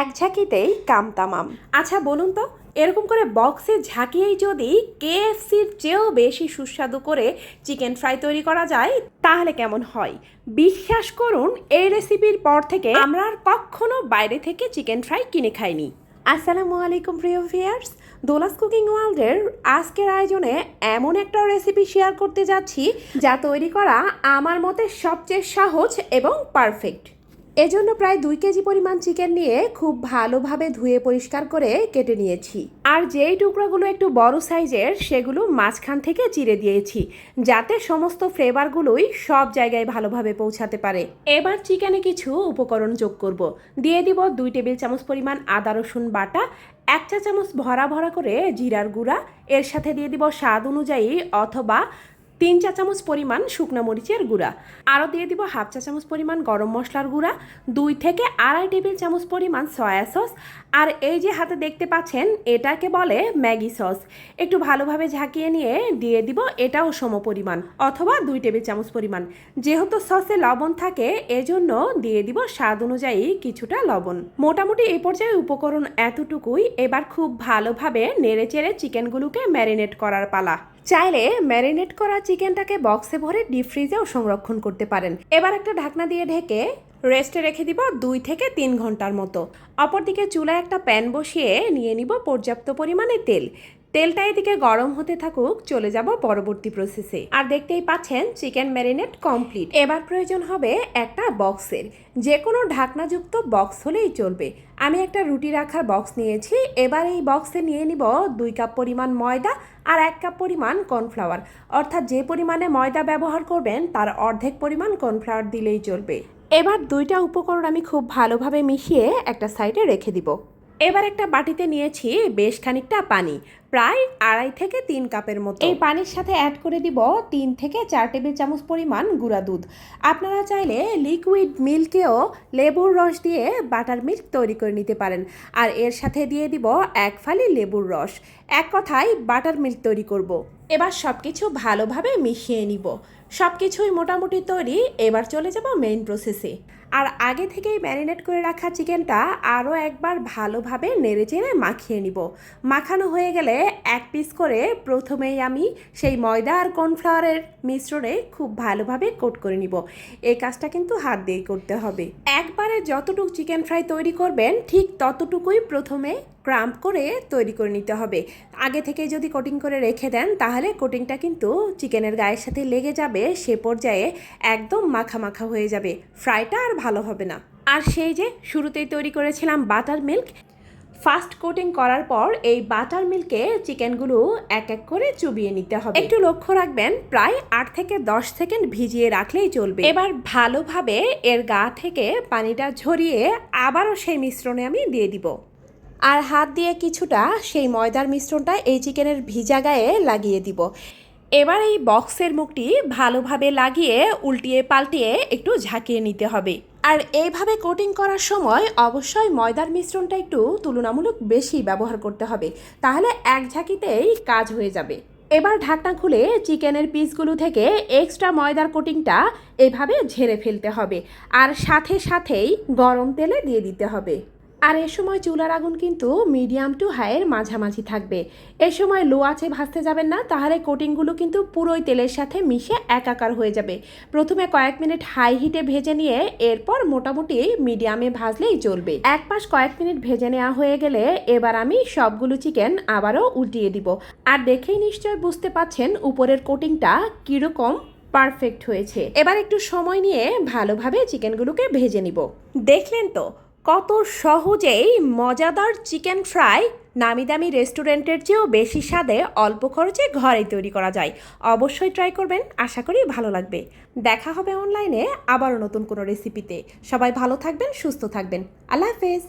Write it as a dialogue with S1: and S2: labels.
S1: এক ঝাঁকিতেই কাম তামাম। আচ্ছা বলুন তো, এরকম করে বক্সে ঝাঁকিয়েই যদি কেএফসির চেয়েও বেশি সুস্বাদু করে চিকেন ফ্রাই তৈরি করা যায়, তাহলে কেমন হয়? বিশ্বাস করুন, এই রেসিপির পর থেকে আমরা আর কখনো বাইরে থেকে চিকেন ফ্রাই কিনে খাইনি। আসসালামু আলাইকুম, প্রিয় ভিয়ার্স দোলাস কুকিং ওয়ার্ল্ডের আজকের আয়োজনে এমন একটা রেসিপি শেয়ার করতে যাচ্ছি, যা তৈরি করা আমার মতে সবচেয়ে সহজ এবং পারফেক্ট। এজন্য প্রায় দুই কেজি পরিমাণ চিকেন নিয়ে খুব ভালোভাবে ধুয়ে পরিষ্কার করে কেটে নিয়েছি। আর যেই টুকরোগুলো একটু বড় সাইজের, সেগুলো মাঝখান থেকে চিড়ে দিয়েছি, যাতে সমস্ত ফ্লেভারগুলোই সব জায়গায় ভালোভাবে পৌঁছাতে পারে। এবার চিকেনে কিছু উপকরণ যোগ করব। দিয়ে দিব দুই টেবিল চামচ পরিমাণ আদা, রসুন বাটা, এক চা চামচ ভরা ভরা করে জিরার গুঁড়া। এর সাথে দিয়ে দিব স্বাদ অনুযায়ী অথবা তিন চা চামচ পরিমাণ শুকনো মরিচের গুঁড়া। আরও দিয়ে দিব হাফ চা চামচ পরিমাণ গরম মশলার গুঁড়া, দুই থেকে আড়াই টেবিল চামচ পরিমাণ সয়া সস, আর এই যে হাতে দেখতে পাচ্ছেন, এটাকে বলে ম্যাগি সস। একটু ভালোভাবে ঝাঁকিয়ে নিয়ে দিয়ে দিব এটাও সম পরিমাণ, অথবা দুই টেবিল চামচ পরিমাণ। যেহেতু সসে লবণ থাকে, এজন্য দিয়ে দিব স্বাদ অনুযায়ী কিছুটা লবণ। মোটামুটি এই পর্যায়ে উপকরণ এতটুকুই, এবার খুব ভালোভাবে নেড়ে চেড়ে চিকেনগুলোকে ম্যারিনেট করার পালা। চাইলে ম্যারিনেট করা চিকেনটাকে বক্সে ভরে ডিপ ফ্রিজেও সংরক্ষণ করতে পারেন। এবার একটা ঢাকনা দিয়ে ঢেকে রেস্টে রেখে দিব দুই থেকে তিন ঘণ্টার মতো। অপরদিকে চুলায় একটা প্যান বসিয়ে নিয়ে নিব পর্যাপ্ত পরিমাণে তেল। তেলটা এদিকে গরম হতে থাকুক, চলে যাব পরবর্তী প্রসেসে আর দেখতেই পাচ্ছেন চিকেন ম্যারিনেট কমপ্লিট এবার প্রয়োজন হবে একটা বক্সের যে কোনো ঢাকনাযুক্ত বক্স হলেই চলবে। আমি একটা রুটি রাখার বক্স নিয়েছি। এবার এই বক্সে নিয়ে নিব দুই কাপ পরিমাণ ময়দা আর এক কাপ পরিমাণ কর্নফ্লাওয়ার অর্থাৎ যে পরিমাণে ময়দা ব্যবহার করবেন, তার অর্ধেক পরিমাণ কর্নফ্লাওয়ার দিলেই চলবে। এবার দুইটা উপকরণ আমি খুব ভালোভাবে মিশিয়ে একটা সাইডে রেখে দিব। এবার একটা বাটিতে নিয়েছি বেশ খানিকটা পানি, প্রায় আড়াই থেকে তিন কাপের মতো। এই পানির সাথে অ্যাড করে দিব তিন থেকে চার টেবিল চামচ পরিমাণ গুঁড়া দুধ। আপনারা চাইলে লিকুইড মিল্কেও লেবুর রস দিয়ে বাটার মিল্ক তৈরি করে নিতে পারেন। আর এর সাথে দিয়ে দিব এক ফালি লেবুর রস। এক কথায় বাটার মিল্ক তৈরি করব। এবার সব কিছু ভালোভাবে মিশিয়ে নিব। সব কিছুই মোটামুটি তৈরি, এবার চলে যাব মেইন প্রসেসে আর আগে থেকেই ম্যারিনেট করে রাখা চিকেনটা আরও একবার ভালোভাবে নেড়ে চেড়ে মাখিয়ে নিব। মাখানো হয়ে গেলে এক পিস করে প্রথমেই আমি সেই ময়দা আর কর্নফ্লাওয়ারের মিশ্রণে খুব ভালোভাবে কোট করে নিব। এই কাজটা কিন্তু হাত দিয়েই করতে হবে। একবারে যতটুকু চিকেন ফ্রাই তৈরি করবেন, ঠিক ততটুকুই প্রথমে ক্রাম্প করে তৈরি করে নিতে হবে। আগে থেকে যদি কোটিং করে রেখে দেন, তাহলে কোটিংটা কিন্তু চিকেনের গায়ের সাথে লেগে যাবে, সে পর্যায়ে একদম মাখা মাখা হয়ে যাবে। ফ্রাইটা আর ভালো হবে না। আর সেই যে শুরুতেই তৈরি করেছিলাম বাটার মিল্ক ফার্স্ট কোটিং করার পর এই বাটার মিল্কে চিকেনগুলো এক এক করে চুবিয়ে নিতে হবে। একটু লক্ষ্য রাখবেন, প্রায় আট থেকে দশ সেকেন্ড ভিজিয়ে রাখলেই চলবে। এবার ভালোভাবে এর গা থেকে পানিটা ঝরিয়ে আবারও সেই মিশ্রণে আমি দিয়ে দিব। আর হাত দিয়ে কিছুটা সেই ময়দার মিশ্রণটা এই চিকেনের ভিজা গায়ে লাগিয়ে দিব। এবার এই বক্সের মুখটি ভালোভাবে লাগিয়ে উল্টিয়ে পাল্টিয়ে একটু ঝাঁকিয়ে নিতে হবে। আর এইভাবে কোটিং করার সময় অবশ্যই ময়দার মিশ্রণটা একটু তুলনামূলক বেশি ব্যবহার করতে হবে। তাহলে এক ঝাঁকিতেই কাজ হয়ে যাবে। এবার ঢাকনা খুলে চিকেনের পিসগুলো থেকে এক্সট্রা ময়দার কোটিংটা এভাবে ঝেড়ে ফেলতে হবে। আর সাথে সাথেই গরম তেলে দিয়ে দিতে হবে। আর এ সময় চুলার আগুন কিন্তু মিডিয়াম টু হাইয়ের মাঝামাঝি থাকবে। এ সময় লো আছে ভাজতে যাবেন না, তাহলে কোটিংগুলো কিন্তু পুরোই তেলের সাথে মিশে একাকার হয়ে যাবে। প্রথমে কয়েক মিনিট হাই হিটে ভেজে নিয়ে এরপর মোটামুটি মিডিয়ামে ভাজলেই চলবে। এক পাশ কয়েক মিনিট ভেজে নেওয়া হয়ে গেলে এবার আমি সবগুলো চিকেন আবারও উল্টিয়ে দিব। আর দেখেই নিশ্চয় বুঝতে পাচ্ছেন উপরের কোটিংটা কীরকম পারফেক্ট হয়েছে। এবার একটু সময় নিয়ে ভালোভাবে চিকেনগুলোকে ভেজে নিব। দেখলেন তো কত সহজেই মজাদার চিকেন ফ্রাই নামি দামি রেস্টুরেন্টের চেয়েও বেশি স্বাদে অল্প খরচে ঘরে তৈরি করা যায়। অবশ্যই ট্রাই করবেন, আশা করি ভালো লাগবে। দেখা হবে অনলাইনে আবারও নতুন কোনো রেসিপিতে সবাই ভালো থাকবেন, সুস্থ থাকবেন। আল্লাহ হাফেজ।